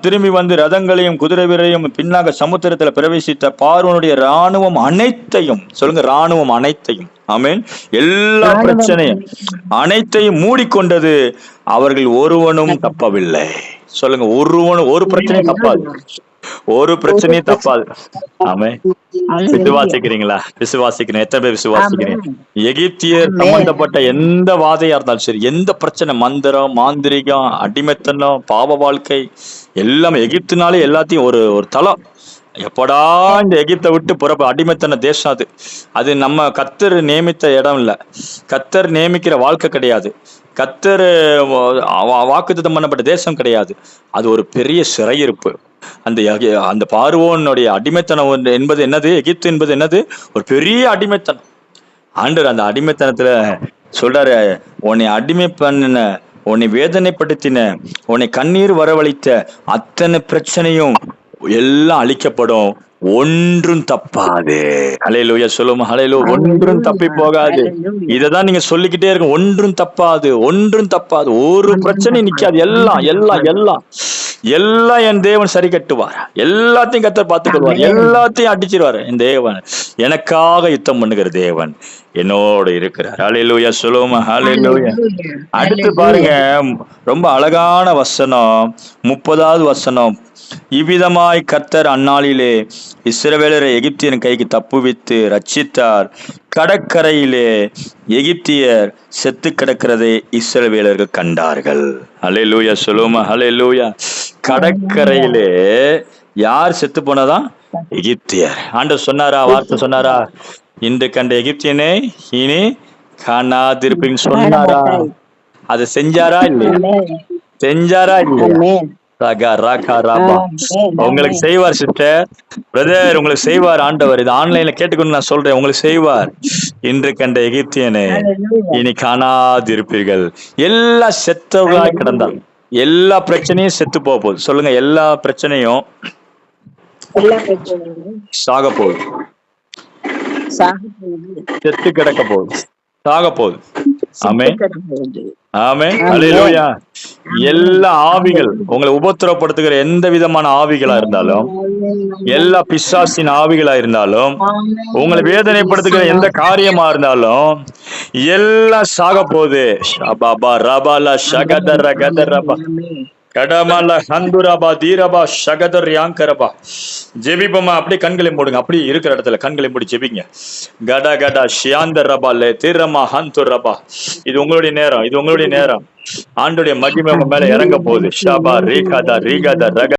திரும்பி வந்து ரதங்களையும் குதிரை வீரரையும் பின்னாக சமுத்திரத்துல பிரவேசித்த பார்வனுடைய ராணுவம் அனைத்தையும் சொல்லுங்க ராணுவம் அனைத்தையும் ஆமென். எல்லா பிரச்சனையும் அனைத்தையும். மூடிக்கொண்டது அவர்கள் ஒருவனும் தப்பவில்லை. சொல்லுங்க ஒருவனும் ஒரு பிரச்சனையும் தப்பாது. ஒரு பிரச்சனையும் தப்பாது ஆமே விசுவாசிக்கிறீங்களா? விசுவாசிக்கிறேன் எத்தனை பேர் விசுவாசிக்கிறீங்க? எகிப்தியர். சம்பந்தப்பட்ட எந்த வாதையா இருந்தாலும் சரி எந்த பிரச்சனை மந்திரம் மாந்திரிகம் அடிமைத்தனம் பாவ வாழ்க்கை எல்லாமே எகிப்துனாலே எல்லாத்தையும் ஒரு ஒரு தளம். எப்படா இந்த எகிப்தை விட்டு புறப்ப அடிமைத்தன தேசம் அது. அது நம்ம கத்தர் நியமித்த இடம் இல்ல. கத்தர் நியமிக்கிற வாழ்க்கை கிடையாது. கத்தர் வாக்குத்தத்தம் பண்ணப்பட்ட தேசம் கிடையாது. அது ஒரு பெரிய சிறையிருப்பு. அந்த அந்த பார்வோனுடைய அடிமைத்தனம் என்பது என்னது? எகிப்து என்பது என்னது? ஒரு பெரிய அடிமைத்தனம். ஆண்டவர் அந்த அடிமைத்தனத்துல சொல்றாரு உன்னை அடிமை பண்ணின உன்னை வேதனைப்படுத்தின உன்னை கண்ணீர் வரவழைத்த அத்தனை பிரச்சனையும் எல்லாம் அழிக்கப்படும். ஒன்றும் தப்பாது. அலையிலூயா சொல்லுமா? அலையிலோ ஒன்றும் தப்பி போகாது. இததான் நீங்க சொல்லிக்கிட்டே இருக்க ஒன்றும் தப்பாது ஒன்றும் தப்பாது. ஒரு பிரச்சனையும் நிக்காது. எல்லாம் எல்லாம் எல்லாம். எல்லாம் என் தேவன் சரி கட்டுவார். எல்லாத்தையும் கத்தர் பார்த்துக்கொள்வார் எல்லாத்தையும் அடிச்சிருவார். என் தேவன் எனக்காக யுத்தம் பண்ணுகிற தேவன் என்னோடு இருக்கிறார். ஹalleluya சொல்லுமா ஹalleluya அடுத்து பாருங்க ரொம்ப அழகான வசனம் முப்பதாவது வசனம். இவ்விதமாய் கர்த்தர் அந்நாளிலே இஸ்ரவேலரை எகிப்தியன் கைக்கு தப்புவித்து ரட்சித்தார் கடற்கரையிலே எகிப்தியர் செத்து கிடக்கிறதை இஸ்ரவேலர்கள் கண்டார்கள். ஹalleluya சொல்லுமா ஹalleluya கடற்கரையிலே யார் செத்து போனதா எகிப்தியர். ஆண்டவர் சொன்னாரா? வார்த்தை சொன்னாரா? இன்று கண்ட எகிப்தியனே இனி காணாதிருப்பீங்க சொன்னாரா? அதை செஞ்சாரா இல்லையா? செஞ்சாரா இல்லையா? ரகா ராகா ராபா. உங்களுக்கு செய்வார் சிஸ்டர். பிரதர் உங்களுக்கு செய்வார் ஆண்டவர். இது ஆன்லைன்ல கேட்டுக்கொண்டு நான் சொல்றேன். உங்களுக்கு செய்வார். இன்று கண்ட எகிப்தியனே இனி காணாதிருப்பீர்கள். எல்லா செத்தவர்களாய் கிடந்தால் எல்லா பிரச்சனையும் செத்து போக போகுது. சொல்லுங்க எல்லா பிரச்சனையும் சாக போகுது. செத்து கிடக்க போகுது. சாக போகுது. ஆமே. ஆமே ஆமென். அல்லேலூயா எல்லா ஆவிகள் உங்களை உபத்திரப்படுத்துகிற எந்த விதமான ஆவிகளா இருந்தாலும் எல்லா பிசாசின் ஆவிகளா இருந்தாலும் உங்களை வேதனைப்படுத்துகிற எந்த காரியமா இருந்தாலும் எல்லாம் சாக போகுது. ஷபாபா ரபாலா ஷகதர கதரபா. கடமல தீரபா ஷகதர் யாங்கரபா. ஜெபிப்போமா? அப்படியே கண்களை மூடுங்க. அப்படியே இருக்கிற இடத்துல கண்களை மூடி ஜெபிங்க. கட கட ஷியாந்தர் ரபா லே தீரமா ஹந்துர் ரபா இது உங்களுடைய நேரம். இது உங்களுடைய நேரம். ஆண்டுடைய மகிமை மேல இறங்க போகுது. ஷாபா ரீகாதா ரீகாதா ரக